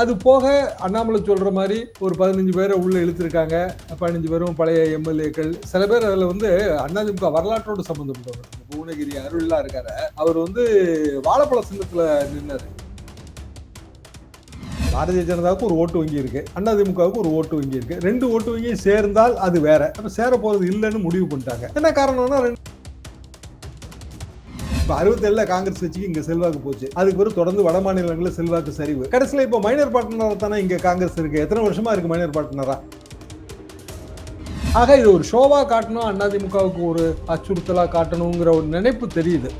அது போக அண்ணாமலை சொல்கிற மாதிரி ஒரு பதினஞ்சு பேரை உள்ளே இழுத்துருக்காங்க. பதினஞ்சு பேரும் பழைய எம்எல்ஏக்கள். சில பேர் அதில் வந்து அதிமுக வரலாற்றோடு சம்மந்தப்பட்டவர் இந்த புவனகிரி அருள்லாம் இருக்காரு. அவர் வந்து வாழைப்பழ சங்கத்தில் நின்னார். பாரதிய ஜனதாவுக்கு ஒரு ஓட்டு வங்கி இருக்கு. அதிமுகவுக்கு ஒரு ஓட்டு வங்கி இருக்கு. ரெண்டு ஓட்டு வங்கியும் சேர்ந்தால் அது வேற. அப்ப சேர போறது இல்லைன்னு முடிவு பண்ணிட்டாங்க. என்ன காரணம்னா ரெண்டு இப்ப அறுபத்தேழுல காங்கிரஸ் கட்சிக்கு இங்க செல்வாக்கு போச்சு. அதுக்கு பிறகு தொடர்ந்து வட மாநிலங்களில் செல்வாக்கு சரிவு. கடைசியில் இப்போ மைனர் பார்ட்னர் தானே இங்க காங்கிரஸ் இருக்கு. எத்தனை வருஷமா இருக்கு மைனர் பார்ட்னரா? ஆக இது ஒரு ஷோவா காட்டணும் அதிமுகவுக்கு ஒரு அச்சுறுத்தலா காட்டணுங்கிற ஒரு நினைப்பு தெரியுது.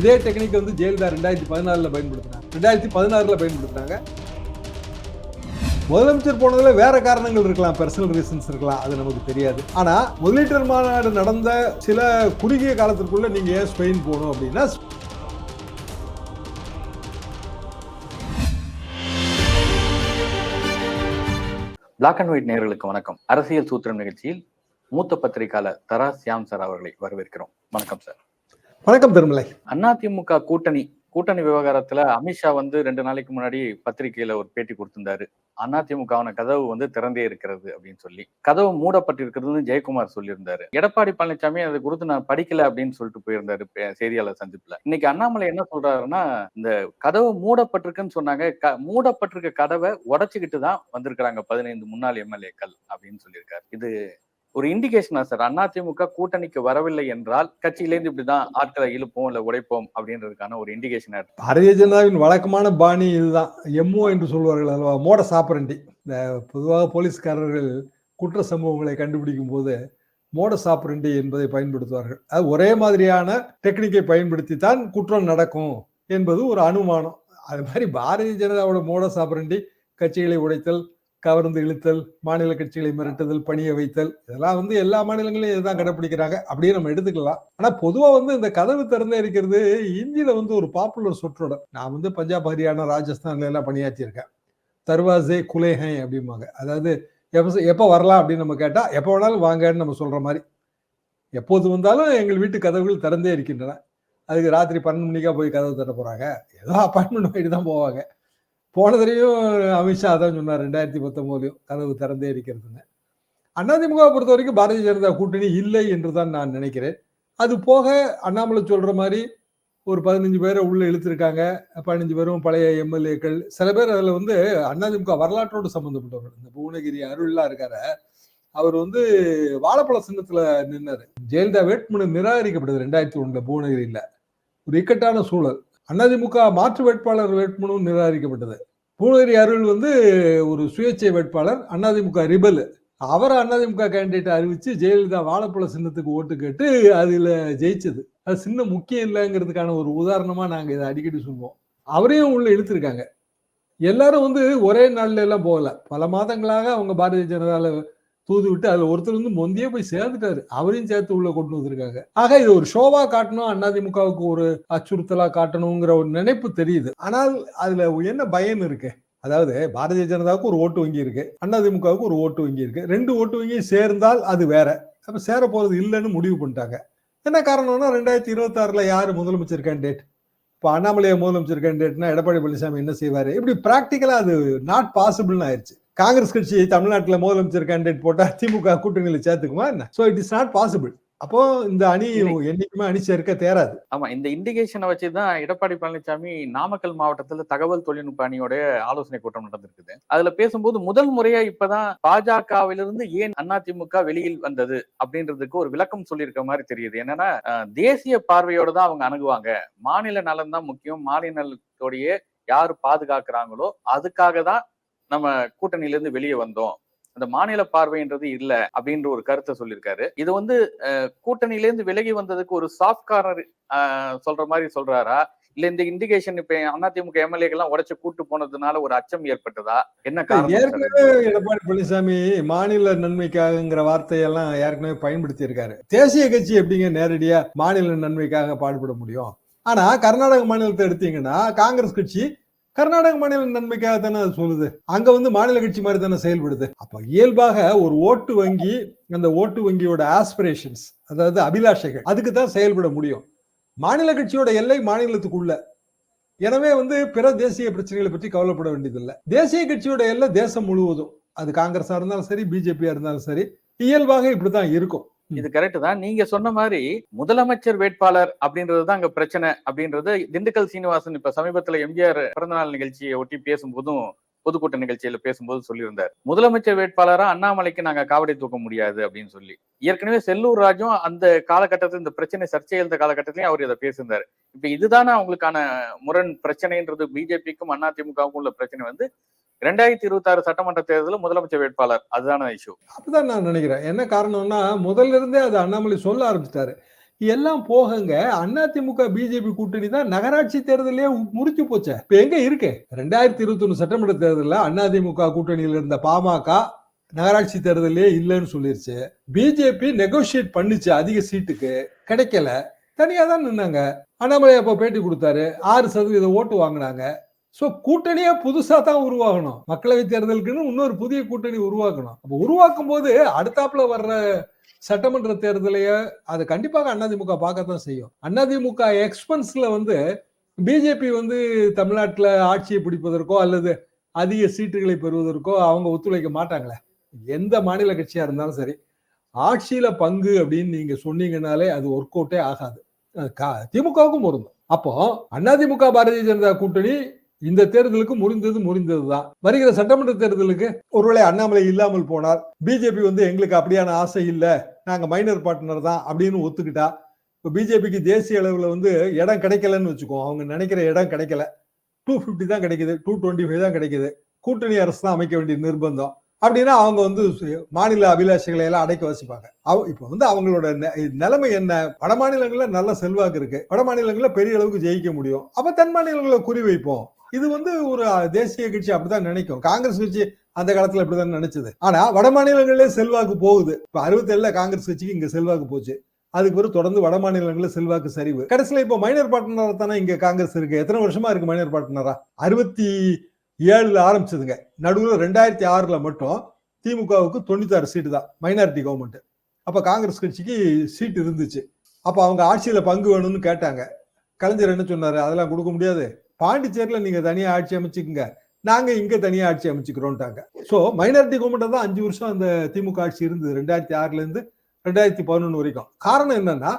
இதே டெக்னிக் வந்து ஜெயலலிதா ரெண்டாயிரத்தி பதினாறுல பயன்படுத்தினாங்க ரெண்டாயிரத்தி பதினாறுல பயன்படுத்தினாங்க முதலமைச்சர் போனதுல வேற காரணங்கள் இருக்கலாம் பர்சனல் ரீசன்ஸ் இருக்கலாம் அது நமக்கு தெரியாது. ஆனா முதலீட்டர் மாநாடு நடந்த சில குறுகிய காலத்திற்குள்ள நீங்க ஏன் ஸ்பெயின் போகணும் அப்படின்னா பிளாக் அண்ட் ஒயிட் நேயர்களுக்கு வணக்கம். அரசியல் சூத்திரம் நிகழ்ச்சியில் மூத்த பத்திரிகையாளர் தரா சியாம் சார் அவர்களை வரவேற்கிறோம். வணக்கம் சார். வணக்கம் திருமலை அதிமுக கூட்டணி கூட்டணி விவகாரத்துல அமித்ஷா வந்து ரெண்டு நாளைக்கு முன்னாடி பத்திரிகையில ஒரு பேட்டி கொடுத்திருந்தாரு. அதிமுகவான கதவு வந்து திறந்தே இருக்கிறது அப்படின்னு சொல்லி. கதவு மூடப்பட்டிருக்கிறதுன்னு ஜெயக்குமார் சொல்லியிருந்தாரு. எடப்பாடி பழனிசாமி அது குறித்து நான் படிக்கல அப்படின்னு சொல்லிட்டு போயிருந்தாரு செய்தியாளர் சந்திப்புல. இன்னைக்கு அண்ணாமலை என்ன சொல்றாருன்னா இந்த கதவு மூடப்பட்டிருக்குன்னு சொன்னாங்க. க- மூடப்பட்டிருக்க கதவை உடச்சுக்கிட்டு தான் வந்திருக்கிறாங்க பதினைந்து முன்னாள் எம்எல்ஏக்கள் அப்படின்னு சொல்லியிருக்காரு. இது ஒரு இண்டிகேஷனா சார் அதிமுக கூட்டணிக்கு வரவில்லை என்றால் கட்சியிலேருந்து இப்படிதான் ஆட்களை இழுப்போம் இல்ல உடைப்போம் அப்படின்றதுக்கான ஒரு இண்டிகேஷனா பாரதிய ஜனதாவின் வழக்கமான பாணி இதுதான். எம்ஓ என்று சொல்வார்கள் அல்லவா? மோட சாப்பரண்டி. இந்த பொதுவாக போலீஸ்காரர்கள் குற்ற சம்பவங்களை கண்டுபிடிக்கும் போது மோட சாப்பரண்டி என்பதை பயன்படுத்துவார்கள். அது ஒரே மாதிரியான டெக்னிக்கை பயன்படுத்தி தான் குற்றம் நடக்கும் என்பது ஒரு அனுமானம். அது மாதிரி பாரதிய ஜனதாவோட மோட சாப்பரண்டி கட்சிகளை உடைத்தல் கவர்ந்து இழுத்தல் மாநில கட்சிகளை மிரட்டுதல் பணிய வைத்தல் இதெல்லாம் வந்து எல்லா மாநிலங்களையும் இதுதான் கடைப்பிடிக்கிறாங்க. அப்படியே நம்ம எடுத்துக்கலாம். ஆனா பொதுவா வந்து இந்த கதவு திறந்தே இருக்கிறது இந்தியில வந்து ஒரு பாப்புலர் சொற்றோட நான் வந்து பஞ்சாப் ஹரியானா ராஜஸ்தான்ல எல்லாம் பணியாற்றியிருக்கேன். தர்வாசே குலேஹை அப்படிம்பாங்க. அதாவது எப்போ எப்போ வரலாம் அப்படின்னு நம்ம கேட்டா எப்போ வேணாலும் வாங்கன்னு நம்ம சொல்ற மாதிரி. எப்போது வந்தாலும் எங்கள் வீட்டு கதவுகள் திறந்தே இருக்கின்றன. அதுக்கு ராத்திரி பன்னெண்டு மணிக்கா போய் கதவு தர போறாங்க. ஏதோ அப்பாயின்மெண்ட் வாங்கிட்டு தான் போவாங்க. போன தடவையும் அமித்ஷா அதான் சொன்னார் ரெண்டாயிரத்தி பத்தொம்போதையும் கதவு திறந்தே இருக்கிறதுன்னு. அதிமுக பொறுத்த வரைக்கும் பாரதிய ஜனதா கூட்டணி இல்லை என்று தான் நான் நினைக்கிறேன். அது போக அண்ணாமலை சொல்கிற மாதிரி ஒரு பதினஞ்சு பேரை உள்ளே இழுத்துருக்காங்க பதினஞ்சு பேரும் பழைய எம்எல்ஏக்கள். சில பேர் அதில் வந்து அதிமுக வரலாற்றோடு சம்மந்தப்பட்டவர்கள் இந்த புவனகிரி அருள்லாம் இருக்கார அவர் வந்து வாழைப்பழ சின்னத்தில் நின்னார். ஜெயலலிதா வேட்புமனு நிராகரிக்கப்பட்டது ரெண்டாயிரத்தி ஒன்றில் புவனகிரியில். ஒரு இக்கட்டான சூழல். அதிமுக மாற்று வேட்பாளர் வேட்புமனு நிராகரிக்கப்பட்டது. பூனகிரி அருள் வந்து ஒரு சுயேட்சை வேட்பாளர் அதிமுக ரிபல். அவரை அதிமுக கேண்டிடேட்டை அறிவித்து ஜெயலலிதா வாழைப்பழ சின்னத்துக்கு ஓட்டு கேட்டு அதில் ஜெயிச்சது. அது சின்ன முக்கியம் இல்லைங்கிறதுக்கான ஒரு உதாரணமாக நாங்கள் இதை அடிக்கடி சொல்லுவோம் அவரையும் உள்ள இழுத்துருக்காங்க. எல்லாரும் வந்து ஒரே நாள்ல எல்லாம் போகல. பல மாதங்களாக அவங்க பாரதிய ஜனதாவில் தூது விட்டு அதில் ஒருத்தர் வந்து முந்தையே போய் சேர்ந்துட்டாரு. அவரையும் சேர்த்து உள்ள கொண்டு வந்திருக்காங்க. ஆக இது ஒரு ஷோவா காட்டணும் அண்ணாதிமுகவுக்கு ஒரு அச்சுறுத்தலா காட்டணுங்கிற ஒரு நினைப்பு தெரியுது. ஆனால் அதுல என்ன பயம் இருக்கு? அதாவது பாரதிய ஜனதாவுக்கு ஒரு ஓட்டு வங்கி இருக்கு அதிமுகவுக்கு ஒரு ஓட்டு வங்கி இருக்கு. ரெண்டு ஓட்டு வங்கியும் சேர்ந்தால் அது வேற. அப்ப சேர போறது இல்லைன்னு முடிவு பண்ணிட்டாங்க. என்ன காரணம்னா ரெண்டாயிரத்தி இருபத்தி ஆறுல யாரு முதலமைச்சர் கேண்டிடேட் இப்போ அண்ணாமலையை முதலமைச்சர் கேண்டிடேட்னா எடப்பாடி பழனிசாமி என்ன செய்வார்? இப்படி ப்ராக்டிக்கலாக அது நாட் பாசிபிள்னு ஆயிடுச்சு காங்கிரஸ் கட்சி தமிழ்நாட்டில் முதலமைச்சர் கேண்டிடேட் போட்டா திமுக கூட்டணியில் சேர்த்துக்குமா என்ன? So it is not possible அப்போ இந்த அணி என்னைக்குமே அணி சேர்க்க தேராது. ஆமா இந்த இண்டிகேஷனை வச்சுதான் எடப்பாடி பழனிசாமி நாமக்கல் மாவட்டத்துல தகவல் தொழில்நுட்ப அணியோட ஆலோசனை கூட்டம் நடந்திருக்குது. அதுல பேசும்போது முதல் முறையா இப்பதான் பாஜகவிலிருந்து ஏன் அதிமுக வெளியில் வந்தது அப்படின்றதுக்கு ஒரு விளக்கம் சொல்லியிருக்க மாதிரி தெரியுது. என்னன்னா தேசிய பார்வையோட தான் அவங்க அணுகுவாங்க. மாநில நலன் தான் முக்கியம். மாநில நலத்தோடைய யார் பாதுகாக்கிறாங்களோ அதுக்காக தான் நம்ம கூட்டணியில இருந்து வெளியே வந்தோம். அந்த மாநில பார்வைன்றது இல்ல அப்படின்ற ஒரு கருத்தை சொல்லியிருக்காரு. இது வந்து கூட்டணியில இருந்து விலகி வந்ததுக்கு ஒரு சாஃப்ட் கார்னர் சொல்ற மாதிரி சொல்றாரா? இல்ல இந்த இண்டிகேஷன் இப்ப அதிமுக எம்எல்ஏக்கள் எல்லாம் உடைச்சு கூட்டு போனதுனால ஒரு அச்சம் ஏற்பட்டதா? என்ன காரணம் ஏற்கனவே? எடப்பாடி பழனிசாமி மாநில நன்மைக்காகங்கிற வார்த்தையெல்லாம் ஏற்கனவே பயன்படுத்தி இருக்காரு தேசிய கட்சி எப்படிங்க நேரடியா மாநில நன்மைக்காக பாடுபட முடியும்? ஆனா கர்நாடக மாநிலத்தை எடுத்தீங்கன்னா காங்கிரஸ் கட்சி கர்நாடக மாநில நன்மைக்காக தானே அது சொல்லுது. அங்க வந்து மாநில கட்சி மாதிரி தானே செயல்படுது. அப்ப இயல்பாக ஒரு ஓட்டு வங்கி அந்த ஓட்டு வங்கியோட ஆஸ்பிரேஷன்ஸ் அதாவது அபிலாஷைகள் அதுக்கு தான் செயல்பட முடியும். மாநில கட்சியோட எல்லை மாநிலத்துக்குள்ள. எனவே வந்து பிற தேசிய பிரச்சனைகளை பற்றி கவலைப்பட வேண்டியதில்லை. தேசிய கட்சியோட எல்லை தேசம் முழுவதும். அது காங்கிரஸா இருந்தாலும் சரி பிஜேபியா இருந்தாலும் சரி இயல்பாக இப்படித்தான் இருக்கும். இது கரெக்ட் தான். நீங்க சொன்ன மாதிரி முதலமைச்சர் வேட்பாளர் அப்படின்றது தான் அங்க பிரச்சனை அப்படின்றது திண்டுக்கல் சீனிவாசன் இப்ப சமீபத்துல எம்ஜிஆர் பிறந்தநாள் நிகழ்ச்சியை ஒட்டி பேசும்போதும் பொதுக்கூட்ட நிகழ்ச்சியில பேசும்போது சொல்லியிருந்தார். முதலமைச்சர் வேட்பாளரா அண்ணாமலைக்கு நாங்க காவடி தூக்க முடியாது அப்படின்னு சொல்லி. ஏற்கனவே செல்லூர் ராஜும் அந்த காலகட்டத்தில் இந்த பிரச்சனை சர்ச்சை எழுந்த காலகட்டத்திலயும் அவர் இதை பேசியிருந்தார். இப்ப இதுதானே அவங்களுக்கான முரண் பிரச்சனைன்றது. பிஜேபிக்கும் அதிமுகவுக்கும் உள்ள பிரச்சனை வந்து ரெண்டாயிரத்தி இருபத்தி ஆறு சட்டமன்ற தேர்தலில் முதலமைச்சர் வேட்பாளர். அதுதான இஷ்யூ அப்படிதான் நான் நினைக்கிறேன். என்ன காரணம்னா முதல்ல இருந்தே அது அண்ணாமலை சொல்ல ஆரம்பிச்சிட்டாரு. எல்லாம் போகங்க அதிமுக பிஜேபி கூட்டணி தான் நகராட்சி தேர்தலே முறிச்சு போச்சு. இப்ப எங்க இருக்கு? ரெண்டாயிரத்தி இருபத்தி ஒண்ணு சட்டமன்ற தேர்தலில் அதிமுக கூட்டணியில் இருந்த பாமக நகராட்சி தேர்தலே இல்லைன்னு சொல்லிருச்சு. பிஜேபி நெகோசியேட் பண்ணுச்சு அதிக சீட்டுக்கு கிடைக்கல. தனியா தான் நின்னாங்க. அண்ணாமலை அப்ப பேட்டி கொடுத்தாரு. ஆறு சதவீத ஓட்டு வாங்கினாங்க. ஸோ கூட்டணியா புதுசா தான் உருவாகணும். மக்களவை தேர்தலுக்குன்னு இன்னொரு புதிய கூட்டணி உருவாக்கணும். அப்போ உருவாக்கும் போது அடுத்தாப்புல வர்ற சட்டமன்ற தேர்தலைய அது கண்டிப்பாக அதிமுக பார்க்கத்தான் செய்யும். அதிமுக எக்ஸ்பென்ஸ்ல வந்து பிஜேபி வந்து தமிழ்நாட்டில் ஆட்சியை பிடிப்பதற்கோ அல்லது அதிக சீட்டுகளை பெறுவதற்கோ அவங்க ஒத்துழைக்க மாட்டாங்களே. எந்த மாநில கட்சியா இருந்தாலும் சரி. ஆட்சியில பங்கு அப்படின்னு நீங்க சொன்னீங்கன்னாலே அது ஒர்க் அவுட்டே ஆகாது திமுகவுக்கும் பொருந்தும். அப்போ அதிமுக பாரதிய ஜனதா கூட்டணி இந்த தேர்தலுக்கு முறிஞ்சது தான் வருகிற சட்டமன்ற தேர்தலுக்கு ஒருவேளை அண்ணாமலை இல்லாமல் போனார் பிஜேபி வந்து எங்களுக்கு அப்படியான ஆசை இல்லை நாங்க மைனர் பார்ட்னர் தான் அப்படின்னு ஒத்துக்கிட்டா இப்போ பிஜேபிக்கு தேசிய அளவில் வந்து இடம் கிடைக்கலன்னு வச்சுக்கோம் அவங்க நினைக்கிற இடம் கிடைக்கல. டூ ஃபிஃப்டி தான் கிடைக்குது டூ டுவெண்ட்டி ஃபைவ் தான் கிடைக்குது. கூட்டணி அரசு தான் அமைக்க வேண்டிய நிர்பந்தம். அப்படின்னா அவங்க வந்து சு- மாநில அபிலாஷைகளை எல்லாம் அடைக்க வச்சுப்பாங்க. அவ இப்போ வந்து அவங்களோட நெ- நிலைமை என்ன? வட மாநிலங்களில் நல்ல செல்வாக்கு இருக்கு. வட மாநிலங்களில் பெரிய அளவுக்கு ஜெயிக்க முடியும். அப்போ தென் மாநிலங்களை குறி வைப்போம் இது வந்து ஒரு தேசிய கட்சி அப்படிதான் நினைக்கும். காங்கிரஸ் கட்சி அந்த காலத்துல இப்படிதான் நினைச்சது. ஆனா வட மாநிலங்களிலே செல்வாக்கு போகுது. இப்ப அறுபத்தேழுல காங்கிரஸ் கட்சிக்கு இங்க செல்வாக்கு போச்சு. அதுக்கு பிறகு தொடர்ந்து வட மாநிலங்களில் செல்வாக்கு சரிவு. கடைசியில இப்போ மைனர் பார்ட்னரா தானே இங்க காங்கிரஸ் இருக்கு. எத்தனை வருஷமா இருக்கு மைனர் பார்ட்னரா அறுபத்தி ஏழுல ஆரம்பிச்சதுங்க. நடுவில் ரெண்டாயிரத்தி ஆறுல மட்டும் திமுகவுக்கு தொண்ணூத்தாறு சீட்டு தான் மைனாரிட்டி கவர்மெண்ட் அப்ப காங்கிரஸ் கட்சிக்கு சீட் இருந்துச்சு. அப்ப அவங்க ஆட்சியில பங்கு வேணும்னு கேட்டாங்க. கலைஞர் என்ன சொன்னாரு? அதெல்லாம் கொடுக்க முடியாது. பாண்டிச்சேரியில் நீங்கள் தனியாக ஆட்சி அமைச்சுக்குங்க. நாங்கள் இங்கே தனியாக ஆட்சி அமைச்சுக்கிறோன்ட்டாங்க ஸோ மைனாரிட்டி கவர்மெண்ட் தான் அஞ்சு வருஷம் அந்த திமுக ஆட்சி இருந்தது ரெண்டாயிரத்தி ஆறுல இருந்து ரெண்டாயிரத்தி பதினொன்று வரைக்கும். காரணம் என்னன்னா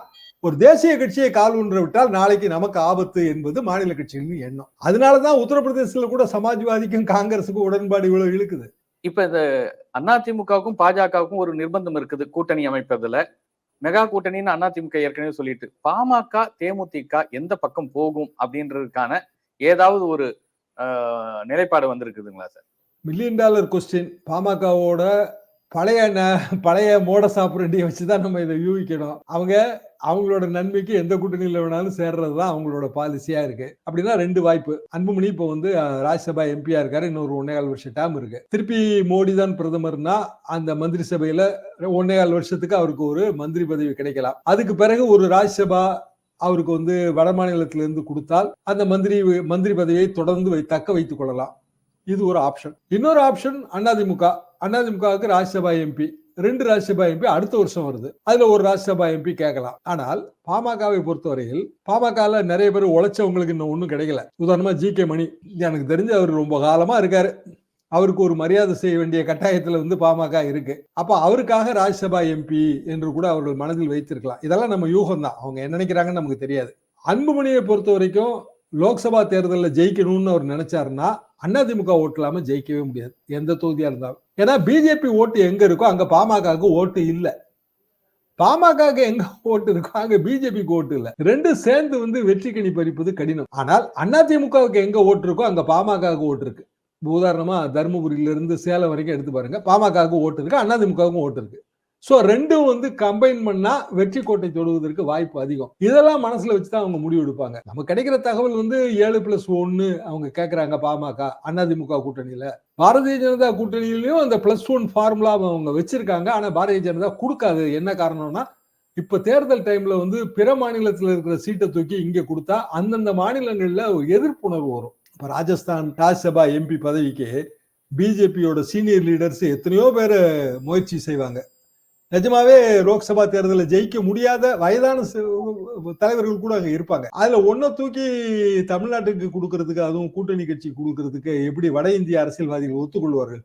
ஒரு தேசிய கட்சியை கால் ஒன்று விட்டால் நாளைக்கு நமக்கு ஆபத்து என்பது மாநில கட்சிகளின் எண்ணம். அதனால தான் உத்தரப்பிரதேசத்தில் கூட சமாஜ்வாதிக்கும் காங்கிரஸுக்கும் உடன்பாடு இவ்வளவு இழுக்குது. இப்ப இந்த அதிமுகவுக்கும் பாஜகவுக்கும் ஒரு நிர்பந்தம் இருக்குது கூட்டணி அமைப்பதுல. மெகா கூட்டணின்னு அதிமுக ஏற்கனவே சொல்லிட்டு பாமக தேமுதிக எந்த பக்கம் போகும் அப்படின்றதுக்கான ஏதாவது ஒரு நிலைப்பாடு வந்திருக்குதுங்களா சார்? மில்லியன் டாலர் கொஸ்டின் பாமகவோட பழைய ந- பழைய மோட சாப்பிட்றண்டியை வச்சுதான் நம்ம இதை யூகிக்கணும். அவங்க அவங்களோட நன்மைக்கு எந்த கூட்டணியில் வேணாலும் சேர்றது தான் அவங்களோட பாலிசியா இருக்கு. அப்படின்னா ரெண்டு வாய்ப்பு. அன்புமணி இப்போ வந்து ராஜ்யசபா எம்பியா இருக்காரு. இன்னொரு ஒன்னேகால் வருஷம் டேம் இருக்கு. திருப்பி மோடி தான் பிரதமர்னா அந்த மந்திரி சபையில ஒன்னேகால் வருஷத்துக்கு அவருக்கு ஒரு மந்திரி பதவி கிடைக்கலாம். அதுக்கு பிறகு ஒரு ராஜ்யசபா அவருக்கு வந்து வட மாநிலத்திலிருந்து கொடுத்தால் அந்த மந்திரி மந்திரி பதவியை தொடர்ந்து வை தக்க வைத்துக் கொள்ளலாம். இது ஒரு ஆப்ஷன் இன்னொரு ஆப்ஷன் அதிமுக அதிமுகவுக்கு ராஜ்யசபா எம்பி ரெண்டு ராஜ்யசபா எம்பி அடுத்த வருஷம் வருது. அதுல ஒரு ராஜ்யசபா எம்பி கேட்கலாம். ஆனால் பாமகவை பொறுத்தவரையில் பாமகல நிறைய பேர் உழைச்சவங்களுக்கு இன்னும் ஒன்றும் கிடைக்கல. உதாரணமா ஜி கே மணி. எனக்கு தெரிஞ்சு அவர் ரொம்ப காலமா இருக்காரு. அவருக்கு ஒரு மரியாதை செய்ய வேண்டிய கட்டாயத்தில் வந்து பாமக இருக்கு. அப்போ அவருக்காக ராஜ்யசபா எம்பி என்று கூட அவர்கள் மனதில் வைத்திருக்கலாம். இதெல்லாம் நம்ம யூகம் தான். அவங்க என்ன நினைக்கிறாங்கன்னு நமக்கு தெரியாது. அன்புமணியை பொறுத்த வரைக்கும் லோக்சபா தேர்தலில் ஜெயிக்கணும்னு அவர் நினைச்சாருன்னா அதிமுக ஓட்டு இல்லாம ஜெயிக்கவே முடியாது. எந்த தொகுதியா இருந்தாலும். ஏன்னா பிஜேபி ஓட்டு எங்க இருக்கோ அங்க பாமகவுக்கு ஓட்டு இல்லை. பாமகவுக்கு எங்க ஓட்டு இருக்கோ அங்க பிஜேபிக்கு ஓட்டு இல்ல. ரெண்டும் சேர்ந்து வந்து வெற்றி கணி பறிப்பது கடினம். ஆனால் அதிமுகவுக்கு எங்க ஓட்டு இருக்கோ அங்க பாமகவுக்கு ஓட்டு இருக்கு. உதாரணமாக தருமபுரியிலிருந்து சேலம் வரைக்கும் எடுத்து பாருங்க. பாமகவுக்கும் ஓட்டு இருக்கு அதிமுகவுக்கும் ஓட்டு இருக்கு. ஸோ ரெண்டும் வந்து கம்பைன் பண்ணா வெற்றி கோட்டை தொடுவதற்கு வாய்ப்பு அதிகம். இதெல்லாம் மனசுல வச்சுதான் அவங்க முடிவு எடுப்பாங்க. நமக்கு கிடைக்கிற தகவல் வந்து ஏழு பிளஸ் ஒன்னு அவங்க கேக்குறாங்க பாமக அதிமுக கூட்டணியில. பாரதிய ஜனதா கூட்டணியிலையும் அந்த பிளஸ் ஒன் ஃபார்முலா அவங்க வச்சிருக்காங்க. ஆனா பாரதிய ஜனதா கொடுக்காது. என்ன காரணம்னா இப்ப தேர்தல் டைம்ல வந்து பிற மாநிலத்தில் இருக்கிற சீட்டை தூக்கி இங்க கொடுத்தா அந்தந்த மாநிலங்கள்ல ஒரு எதிர்ப்புணர்வு வரும். இப்போ ராஜஸ்தான் ராஜ்யசபா எம்பி பதவிக்கு பிஜேபியோட சீனியர் லீடர்ஸ் எத்தனையோ பேர் முயற்சி செய்வாங்க. நிஜமாவே லோக்சபா தேர்தலில் ஜெயிக்க முடியாத வயதான தலைவர்கள் கூட அங்கே இருப்பாங்க. அதில் ஒன்றை தூக்கி தமிழ்நாட்டுக்கு கொடுக்கறதுக்கு அதுவும் கூட்டணி கட்சி கொடுக்கறதுக்கு எப்படி வட இந்திய அரசியல்வாதிகள் ஒத்துக்கொள்வார்கள்?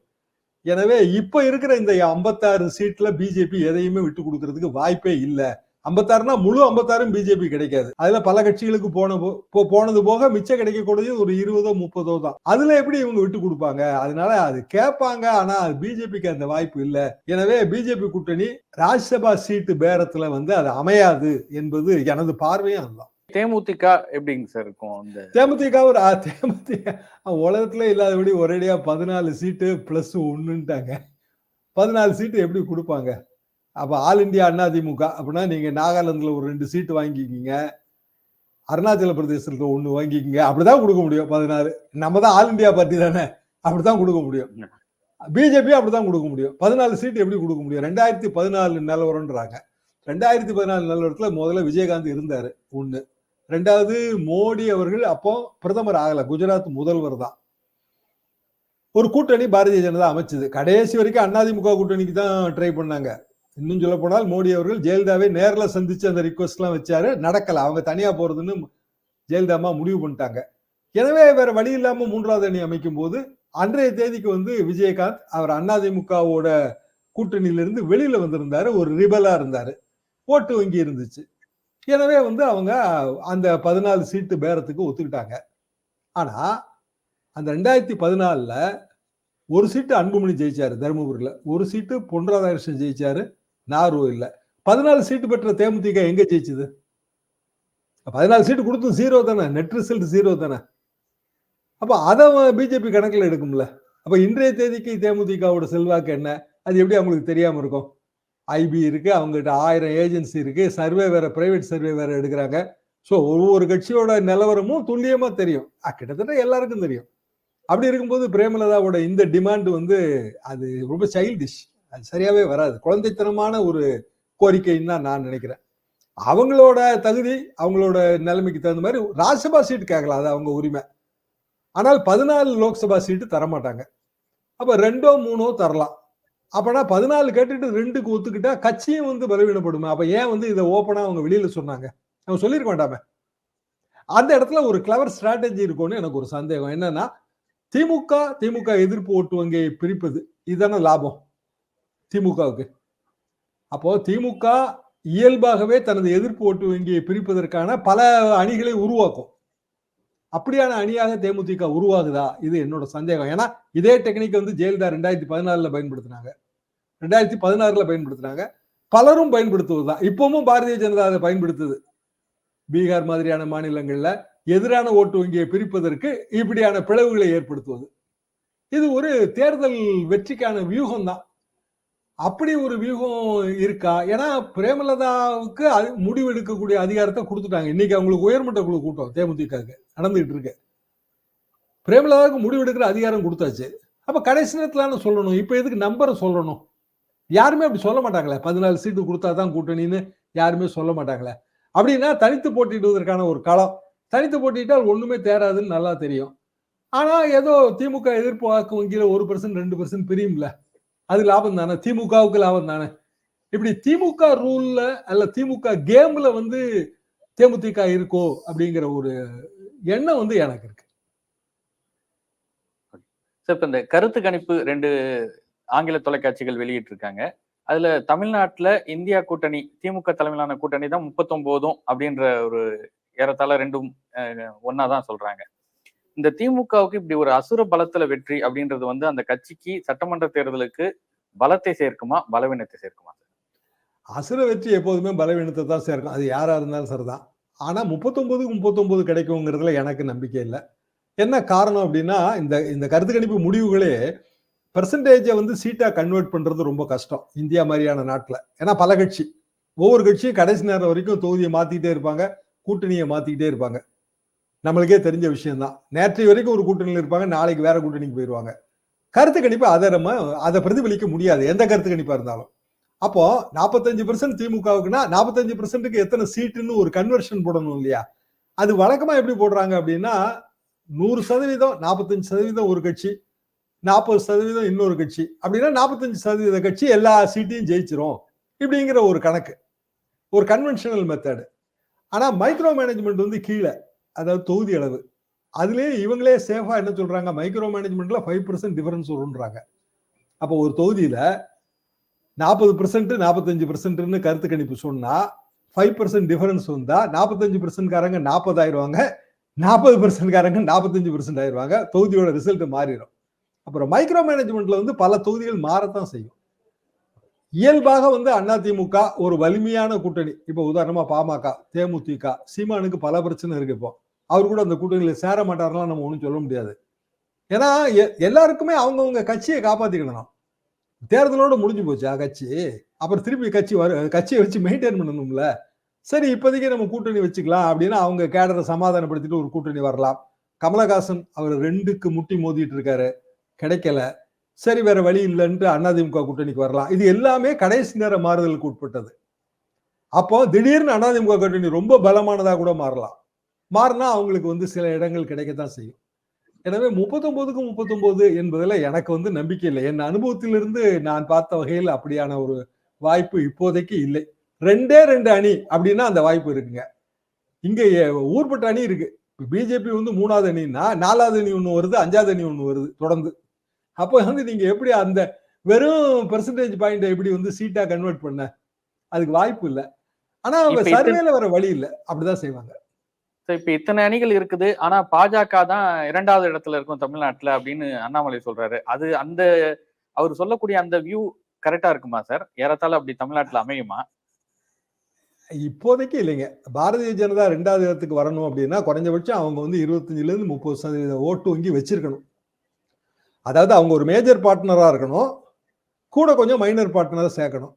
எனவே இப்போ இருக்கிற இந்த ஐம்பத்தாறு சீட்டில் பிஜேபி எதையுமே விட்டு கொடுக்கறதுக்கு வாய்ப்பே இல்லை. 56னா முழு 56ம் பிஜேபி கிடைக்காது. அதுல பல கட்சிகளுக்கு போன போனது போக மிச்சம் கிடைக்கக்கூடியது ஒரு இருபதோ முப்பதோ தான். அதுல எப்படி இவங்க விட்டு கொடுப்பாங்க? அதனால அது கேட்பாங்க ஆனா அது பிஜேபிக்கு அந்த வாய்ப்பு இல்ல. எனவே பிஜேபி கூட்டணி ராஜ்யசபா சீட்டு பேரத்துல வந்து அது அமையாது என்பது எனது பார்வையும் அதுதான். தேமுதிக எப்படிங்க சார் இருக்கும் இந்த தேமுதிக ஒரு தேமுதிக. உலகத்துல இல்லாதபடி ஒரேடியா பதினாலு சீட்டு பிளஸ் ஒண்ணுன்ட்டாங்க. பதினாலு சீட்டு எப்படி கொடுப்பாங்க? அப்ப ஆல் இந்தியா அதிமுக அப்படின்னா நீங்க நாகாலாந்துல ஒரு ரெண்டு சீட்டு வாங்கிக்கிங்க. அருணாச்சல பிரதேசத்துல ஒண்ணு வாங்கிக்கிங்க. அப்படிதான் கொடுக்க முடியும். பதினாறு. நம்ம தான் ஆல் இந்தியா பார்ட்டி தானே. அப்படிதான் கொடுக்க முடியும். பிஜேபி அப்படிதான் கொடுக்க முடியும். பதினாலு சீட்டு எப்படி கொடுக்க முடியும்? ரெண்டாயிரத்தி பதினாலு நிலவரம்ன்றாங்க. ரெண்டாயிரத்தி பதினாலு நிலவரத்துல முதல்ல விஜயகாந்த் இருந்தாரு ஒண்ணு. ரெண்டாவது மோடி அவர்கள் அப்போ பிரதமர் ஆகல. குஜராத் முதல்வர் தான். ஒரு கூட்டணி பாரதிய ஜனதா அமைச்சது. கடைசி வரைக்கும் அதிமுக கூட்டணிக்கு தான் ட்ரை பண்ணாங்க. இன்னும் சொல்ல போனால் மோடி அவர்கள் ஜெயலலிதாவை நேரில் சந்திச்சு அந்த ரிக்வஸ்ட் எல்லாம் வச்சாரு. நடக்கல. அவங்க தனியா போறதுன்னு ஜெயலலிதா அம்மா முடிவு பண்ணிட்டாங்க. எனவே வேற வழி இல்லாம மூன்றாவது அணி அமைக்கும் போது அன்றைய தேதிக்கு வந்து விஜயகாந்த் அவர் அதிமுகவோட கூட்டணியிலிருந்து வெளியில வந்திருந்தாரு. ஒரு ரிபலா இருந்தாரு. ஓட்டு வங்கி இருந்துச்சு. எனவே வந்து அவங்க அந்த பதினாலு சீட்டு பேரத்துக்கு ஒத்துக்கிட்டாங்க. ஆனா அந்த ரெண்டாயிரத்தி பதினாலில் ஒரு சீட்டு அன்புமணி ஜெயிச்சாரு தருமபுரியில். ஒரு சீட்டு பொன் ராதாகிருஷ்ணன் ஜெயிச்சாரு. நார்வோயில்ல பதினாலு சீட்டு பெற்ற தேமுதிக எங்க ஜெயிச்சுது? பதினாலு சீட்டு கொடுத்தும் ஜீரோ தானே நெட் ரிசல்ட் ஜீரோ தானே. அப்போ அதை பிஜேபி கணக்கில் எடுக்கும்ல. அப்போ இன்றைய தேதிக்கு தேமுதிகவோட செல்வாக்கு என்ன? அது எப்படி அவங்களுக்கு தெரியாமல் இருக்கும்? ஐபி இருக்கு அவங்ககிட்ட ஆயிரம் ஏஜென்சி இருக்கு சர்வே வேற பிரைவேட் சர்வே வேற எடுக்கிறாங்க. ஸோ ஒவ்வொரு கட்சியோட நிலவரமும் துல்லியமாக தெரியும். கிட்டத்தட்ட எல்லாருக்கும் தெரியும். அப்படி இருக்கும்போது பிரேமலதாவோட இந்த டிமாண்ட் வந்து அது ரொம்ப சைல்டிஷ் அது சரியாவே வராது. குழந்தைத்தனமான ஒரு கோரிக்கைன்னு தான் நான் நினைக்கிறேன். அவங்களோட தகுதி அவங்களோட நிலைமைக்கு தகுந்த மாதிரி ராஜ்யசபா சீட்டு கேட்கலாம். அது அவங்க உரிமை. ஆனால் பதினாலு லோக்சபா சீட்டு தரமாட்டாங்க. அப்போ ரெண்டோ மூணோ தரலாம். அப்போனா பதினாலு கேட்டுட்டு ரெண்டுக்கு ஒத்துக்கிட்டா கட்சியும் வந்து பலவீனப்படுமே. அப்போ ஏன் வந்து இதை ஓப்பனாக அவங்க வெளியில் சொன்னாங்க? அவங்க சொல்லியிருக்க வேண்டாமே அந்த இடத்துல ஒரு கிளவர் ஸ்ட்ராட்டஜி இருக்கும்னு எனக்கு ஒரு சந்தேகம். என்னன்னா திமுக திமுக எதிர்ப்பு ஓட்டு வங்கியை பிரிப்பது இதுதானே லாபம். திமுகவுக்கு. அப்போ திமுக இயல்பாகவே தனது எதிர்ப்பு ஓட்டு வங்கியை பிரிப்பதற்கான பல அணிகளை உருவாக்கும். அப்படியான அணியாக தேமுதிக உருவாகுதா? இது என்னோட சந்தேகம். ஏன்னா இதே டெக்னிக் வந்து ஜெயலலிதா ரெண்டாயிரத்தி பதினாலுல பயன்படுத்தினாங்க. ரெண்டாயிரத்தி பதினாறுல பயன்படுத்தினாங்க. பலரும் பயன்படுத்துவது தான் இப்பவும் பாரதிய ஜனதா அதை பயன்படுத்துது. பீகார் மாதிரியான மாநிலங்கள்ல எதிரான ஓட்டு வங்கியை பிரிப்பதற்கு இப்படியான பிளவுகளை ஏற்படுத்துவது. இது ஒரு தேர்தல் வெற்றிக்கான வியூகம் தான் அப்படி ஒரு வியூகம் இருக்கா? ஏன்னா பிரேமலதாவுக்கு அது முடிவு எடுக்கக்கூடிய அதிகாரத்தை கொடுத்துட்டாங்க. இன்னைக்கு அவங்களுக்கு உயர்மட்ட குழு கூட்டம் தேமுதிகவுக்கு நடந்துகிட்டு இருக்கு. பிரேமலதாவுக்கு முடிவு எடுக்கிற அதிகாரம் கொடுத்தாச்சு. அப்ப கடைசி நேரத்தில் சொல்லணும். இப்ப எதுக்கு நம்பரை சொல்லணும்? யாருமே அப்படி சொல்ல மாட்டாங்களே. பதினாலு சீட்டு கொடுத்தாதான் கூட்டணின்னு யாருமே சொல்ல மாட்டாங்களே. அப்படின்னா தனித்து போட்டிடுவதற்கான ஒரு களம். தனித்து போட்டிட்டால் ஒண்ணுமே தேராதுன்னு நல்லா தெரியும். ஆனா ஏதோ திமுக எதிர்ப்பு வாக்கு வங்கியில ஒரு பர்சன்ட் ரெண்டு பர்சன்ட் பிரியும்ல. அது லாபம் தானே? திமுகவுக்கு லாபம் தானே? இப்படி திமுக ரூல்ல அல்ல திமுக கேம்ல வந்து தேமுதிக இருக்கோ அப்படிங்கிற ஒரு எண்ணம் வந்து எனக்கு இருக்கு. சார் இப்ப இந்த கருத்து கணிப்பு ரெண்டு ஆங்கில தொலைக்காட்சிகள் வெளியிட்டு இருக்காங்க அதுல தமிழ்நாட்டுல இந்தியா கூட்டணி திமுக தலைமையிலான கூட்டணி தான் முப்பத்தொன்பதும் அப்படின்ற ஒரு ஏறத்தாழ ரெண்டும் ஒன்னாதான் சொல்றாங்க. இந்த திமுகவுக்கு இப்படி ஒரு அசுர பலத்துல வெற்றி அப்படின்றது வந்து அந்த கட்சிக்கு சட்டமன்ற தேர்தலுக்கு பலத்தை சேர்க்குமா பலவீனத்தை சேர்க்குமா? அசுர வெற்றி எப்போதுமே பலவீனத்தை தான் சேர்க்கும். அது யாரா இருந்தாலும் சரிதான். ஆனா முப்பத்தொன்பதுக்கு முப்பத்தொன்பது கிடைக்குங்கிறதுல எனக்கு நம்பிக்கை இல்லை. என்ன காரணம் அப்படின்னா இந்த இந்த கருத்து கணிப்பு முடிவுகளே பெர்சன்டேஜை வந்து சீட்டாக கன்வெர்ட் பண்ணுறது ரொம்ப கஷ்டம் இந்தியா மாதிரியான நாட்டில். ஏன்னா பல கட்சி. ஒவ்வொரு கட்சியும் கடைசி நேரம் வரைக்கும் தொகுதியை மாற்றிக்கிட்டே இருப்பாங்க கூட்டணியை மாற்றிக்கிட்டே இருப்பாங்க. நம்மளுக்கே தெரிஞ்ச விஷயம்தான். நேற்று வரைக்கும் ஒரு கூட்டணியில் இருப்பாங்க நாளைக்கு வேற கூட்டணிக்கு போயிடுவாங்க கருத்து கணிப்பு அதை நம்ம அதை பிரதிபலிக்க முடியாது எந்த கருத்து கணிப்பாக இருந்தாலும். அப்போ நாற்பத்தஞ்சு பெர்சன்ட் திமுகவுக்குன்னா நாற்பத்தஞ்சு பெர்சன்ட்டுக்கு எத்தனை சீட்டுன்னு ஒரு கன்வர்ஷன் போடணும் இல்லையா? அது வழக்கமாக எப்படி போடுறாங்க அப்படின்னா நூறு சதவீதம் நாற்பத்தஞ்சு சதவீதம் ஒரு கட்சி நாற்பது சதவீதம் இன்னொரு கட்சி. அப்படின்னா நாற்பத்தஞ்சு சதவீத கட்சி எல்லா சீட்டையும் ஜெயிச்சிரும் இப்படிங்கிற ஒரு கணக்கு. ஒரு கன்வென்ஷனல் மெத்தடு ஆனால் மைக்ரோ மேனேஜ்மெண்ட் வந்து கீழே. அதாவது தொகுதி அளவு. அதுலேயே இவங்களே சேஃபாக என்ன சொல்கிறாங்க மைக்ரோ மேனேஜ்மெண்ட்டில் ஃபைவ் பர்சன்ட் டிஃபரன்ஸ் வரும்ன்றாங்க. அப்போ ஒரு தொகுதியில் நாற்பது பர்சன்ட் நாற்பத்தஞ்சு பர்சன்ட்னு கருத்து கணிப்பு சொன்னால் ஃபைவ் பர்சன்ட் டிஃபரன்ஸ் வந்தால் நாற்பத்தஞ்சு பர்சன்ட்காரங்க நாற்பது ஆயிடுவாங்க நாற்பது பர்சன்ட்காரங்க நாற்பத்தஞ்சு பர்சன்ட் ஆயிடுவாங்க தொகுதியோட ரிசல்ட் மாறிடும். அப்புறம் மைக்ரோ மேனேஜ்மெண்ட்டில் வந்து பல தொகுதிகள் மாறத்தான் செய்யும். இயல்பாக வந்து அதிமுக ஒரு வலிமையான கூட்டணி. இப்போ உதாரணமாக பாமக தேமுதிக சீமானுக்கு பல பிரச்சனை இருக்கு இப்போ. அவர் கூட அந்த கூட்டணியில் சேர மாட்டாரெல்லாம் நம்ம ஒன்றும் சொல்ல முடியாது. ஏன்னா எ- எல்லாருக்குமே அவங்கவுங்க கட்சியை காப்பாற்றிக்கணும் தேர்தலோடு முடிஞ்சு போச்சு ஆ கட்சி. அப்புறம் திருப்பி கட்சி வர கட்சியை வச்சு மெயின்டைன் பண்ணணும்ல. சரி இப்போதைக்கு நம்ம கூட்டணி வச்சுக்கலாம் அப்படின்னா அவங்க கேடரை சமாதானப்படுத்திட்டு ஒரு கூட்டணி வரலாம். கமலஹாசன் அவர் ரெண்டுக்கு முட்டி மோதிட்டு இருக்காரு. கிடைக்கல. சரி வேற வழி இல்லைன்ட்டு அதிமுக கூட்டணிக்கு வரலாம். இது எல்லாமே கடைசி நேர மாறுதலுக்கு உட்பட்டது. அப்போ திடீர்னு அதிமுக கூட்டணி ரொம்ப பலமானதாக கூட மாறலாம். மாறினா அவங்களுக்கு வந்து சில இடங்கள் கிடைக்கத்தான் செய்யும். எனவே முப்பத்தொன்பதுக்கு முப்பத்தொன்பது என்பதுல எனக்கு வந்து நம்பிக்கை இல்லை. என் அனுபவத்திலிருந்து நான் பார்த்த வகையில் அப்படியான ஒரு வாய்ப்பு இப்போதைக்கு இல்லை. ரெண்டே ரெண்டு அணி அப்படின்னா அந்த வாய்ப்பு இருக்குங்க. இங்க ஊர்பட்ட அணி இருக்கு. பிஜேபி வந்து மூணாவது அணின்னா நாலாவது அணி ஒண்ணு வருது அஞ்சாவது அணி ஒண்ணு வருது தொடர்ந்து. அப்போ வந்து நீங்க எப்படி அந்த வெறும் பெர்சன்டேஜ் பாயிண்ட் எப்படி வந்து சீட்டா கன்வெர்ட் பண்ண? அதுக்கு வாய்ப்பு இல்லை. ஆனா அவங்க சர்வேல வர வழி இல்லை. அப்படிதான் செய்வாங்க. இப்ப இத்தனை அணிகள் இருக்குது. ஆனா பாஜக தான் இரண்டாவது இடத்துல இருக்கும் தமிழ்நாட்டுல அப்படின்னு அண்ணாமலை சொல்றாரு. அது அந்த அவர் சொல்லக்கூடிய அந்த வியூ கரெக்டா இருக்குமா சார் ஏறத்தாழ அப்படி தமிழ்நாட்டுல அமையுமா? இப்போதைக்கு இல்லைங்க. பாரதிய ஜனதா ரெண்டாவது இடத்துக்கு வரணும் அப்படின்னா குறைஞ்சபட்சம் அவங்க வந்து இருபத்தஞ்சிலேருந்து முப்பது சதவீத ஓட்டு வங்கி வச்சிருக்கணும். அதாவது அவங்க ஒரு மேஜர் பார்ட்னராக இருக்கணும். கூட கொஞ்சம் மைனர் பார்ட்னரை சேர்க்கணும்.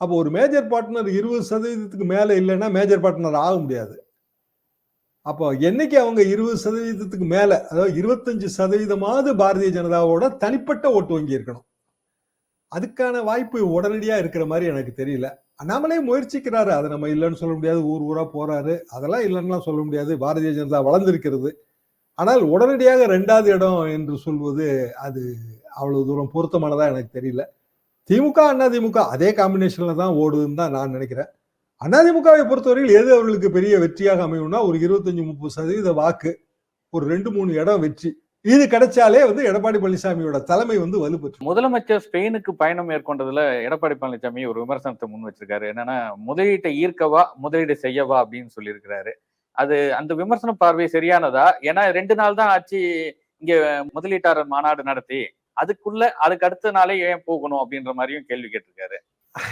அப்போ ஒரு மேஜர் பார்ட்னர் இருபது சதவீதத்துக்கு மேலே இல்லைன்னா மேஜர் பார்ட்னர் ஆக முடியாது. அப்போ என்னைக்கு அவங்க இருபது சதவீதத்துக்கு மேல அதாவது இருபத்தஞ்சு சதவீதமாவது பாரதிய ஜனதாவோட தனிப்பட்ட ஓட்டு வங்கி இருக்கணும். அதுக்கான வாய்ப்பு உடனடியா இருக்கிற மாதிரி எனக்கு தெரியல. அண்ணாமலே முயற்சிக்கிறாரு. அதை நம்ம இல்லைன்னு சொல்ல முடியாது. ஊர் ஊரா போறாரு. அதெல்லாம் இல்லைன்னா சொல்ல முடியாது. பாரதிய ஜனதா வளர்ந்திருக்கிறது. ஆனால் உடனடியாக ரெண்டாவது இடம் என்று சொல்வது அது அவ்வளவு தூரம் பொருத்தமானதா எனக்கு தெரியல. திமுக அண்ணா திமுக அதே காம்பினேஷன்ல தான் ஓடுதுன்னு தான் நான் நினைக்கிறேன். அதிமுகவை பொறுத்தவரையில் எது அவர்களுக்கு பெரிய வெற்றியாக அமையும்னா ஒரு இருபத்தஞ்சு முப்பது சதவீத வாக்கு ஒரு ரெண்டு மூணு இடம் வெற்றி. இது கிடைச்சாலே வந்து எடப்பாடி பழனிசாமியோட தலைமை வந்து வலுப்பெற்று முதலமைச்சர் ஸ்பெயினுக்கு பயணம் மேற்கொண்டதுல எடப்பாடி பழனிசாமி ஒரு விமர்சனத்தை முன் வச்சிருக்காரு. என்னன்னா முதலீட்டை ஈர்க்கவா முதலீடு செய்யவா அப்படின்னு சொல்லியிருக்கிறாரு. அது அந்த விமர்சன பார்வை சரியானதா? ஏன்னா ரெண்டு நாள் தான் ஆச்சு இங்க முதலீட்டாளர் மாநாடு நடத்தி. அதுக்குள்ள அதுக்கு அடுத்த நாளே ஏன் போகணும் அப்படின்ற மாதிரியும் கேள்வி கேட்டிருக்காரு.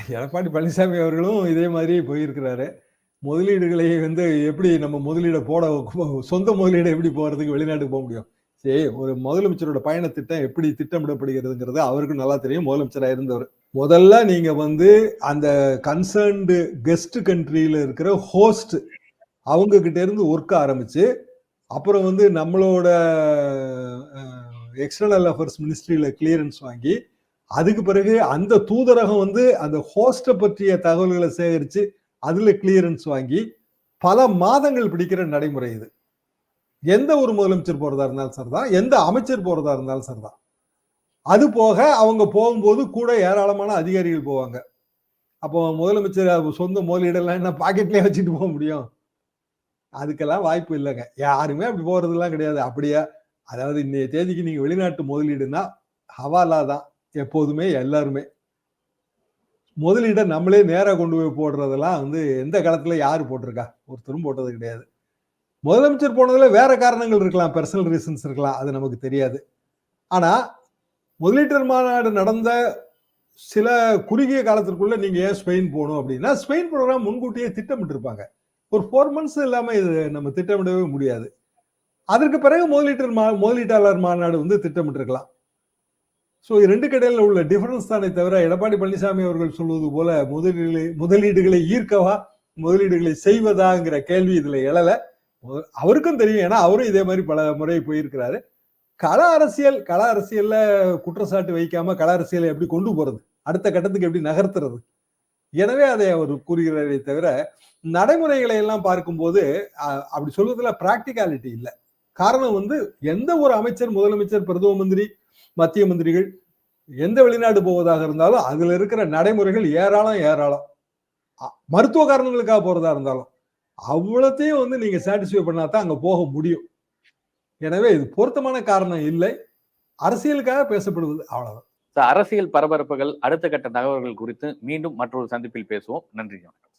எடப்பாடி பழனிசாமி அவர்களும் இதே மாதிரி போயிருக்கிறாரு. முதலீடுகளை வந்து எப்படி நம்ம முதலீடை போட சொந்த முதலீடை எப்படி போகிறதுக்கு வெளிநாட்டுக்கு போக முடியும்? சரி ஒரு முதலமைச்சரோட பயண திட்டம் எப்படி திட்டமிடப்படுகிறதுங்கிறது அவருக்கும் நல்லா தெரியும். முதலமைச்சராக இருந்தவர். முதல்ல நீங்க வந்து அந்த கன்சர்ன்டு கெஸ்ட் கண்ட்ரியில இருக்கிற ஹோஸ்ட் அவங்க கிட்ட இருந்து ஒர்க் ஆரம்பிச்சு அப்புறம் வந்து நம்மளோட எக்ஸ்டர்னல் அஃபேர்ஸ் மினிஸ்ட்ரியில கிளியரன்ஸ் வாங்கி அதுக்கு பிறகு அந்த தூதரகம் வந்து அந்த ஹோஸ்ட பற்றிய தகவல்களை சேகரித்து அதில் கிளியரன்ஸ் வாங்கி பல மாதங்கள் பிடிக்கிற நடைமுறை இது. எந்த ஒரு முதலமைச்சர் போகிறதா இருந்தாலும் சரிதான். எந்த அமைச்சர் போகிறதா இருந்தாலும் சரிதான். அது போக அவங்க போகும்போது கூட ஏராளமான அதிகாரிகள் போவாங்க. அப்போ முதலமைச்சர் சொந்த முதலீடெல்லாம் என்ன பாக்கெட்லேயே வச்சுட்டு போக முடியும்? அதுக்கெல்லாம் வாய்ப்பு இல்லைங்க. யாருமே அப்படி போகிறதுலாம் கிடையாது. அப்படியா? அதாவது இன்னைய தேதிக்கு நீங்கள் வெளிநாட்டு முதலீடுனா ஹவாலா தான் எப்போதுமே எல்லாருமே. முதலீடை நம்மளே நேராக கொண்டு போய் போடுறதெல்லாம் வந்து எந்த காலத்தில் யாரு போட்டிருக்கா? ஒருத்தரும் போட்டது கிடையாது. முதலமைச்சர் போனதில் வேற காரணங்கள் இருக்கலாம் பர்சனல் ரீசன்ஸ் இருக்கலாம் அது நமக்கு தெரியாது. ஆனால் முதலீட்டர் மாநாடு நடந்த சில குறுகிய காலத்திற்குள்ள நீங்கள் ஏன் ஸ்பெயின் போகணும் அப்படின்னா ஸ்பெயின் ப்ரோக்ராம் முன்கூட்டியே திட்டமிட்டிருப்பாங்க. ஒரு ஃபோர் மந்த்ஸ் இல்லாமல் இது நம்ம திட்டமிடவே முடியாது. அதற்கு பிறகு முதலீட்டர் மா முதலீட்டாளர் மாநாடு வந்து திட்டமிட்டிருக்கலாம். ஸோ ரெண்டு கடையில் உள்ள டிஃபரன்ஸ் தானே தவிர எடப்பாடி பழனிசாமி அவர்கள் சொல்வது போல முதலீடுகளை முதலீடுகளை ஈர்க்கவா முதலீடுகளை செய்வதாங்கிற கேள்வி இதில் எழலை. அவருக்கும் தெரியும் ஏன்னா அவரும் இதே மாதிரி பல முறை போயிருக்கிறாரு. கள அரசியல் கள அரசியல்ல குற்றச்சாட்டு வைக்காம கள அரசியலை எப்படி கொண்டு போறது? அடுத்த கட்டத்துக்கு எப்படி நகர்த்துறது? எனவே அதை அவர் கூறுகிறாரே தவிர நடைமுறைகளை எல்லாம் பார்க்கும்போது அப்படி சொல்வதில் பிராக்டிகாலிட்டி இல்லை. காரணம் வந்து எந்த ஒரு அமைச்சர் முதலமைச்சர் பிரதம மந்திரி மத்திய மந்திரிகள் எந்த வெளிநாடு போவதாக இருந்தாலும் அதுல இருக்கிற நடைமுறைகள் ஏராளம் ஏராளம். மருத்துவ காரணங்களுக்காக போறதா இருந்தாலும் அவ்வளோத்தையும் வந்து நீங்க சாட்டிஸ்ஃபை பண்ணாதான் அங்க போக முடியும். எனவே இது பொருத்தமான காரணம் இல்லை. அரசியலுக்காக பேசப்படுவது அவ்வளவுதான். அரசியல் பரபரப்புகள் அடுத்த கட்ட தகவல்கள் குறித்து மீண்டும் மற்றொரு சந்திப்பில் பேசுவோம். நன்றி வணக்கம்.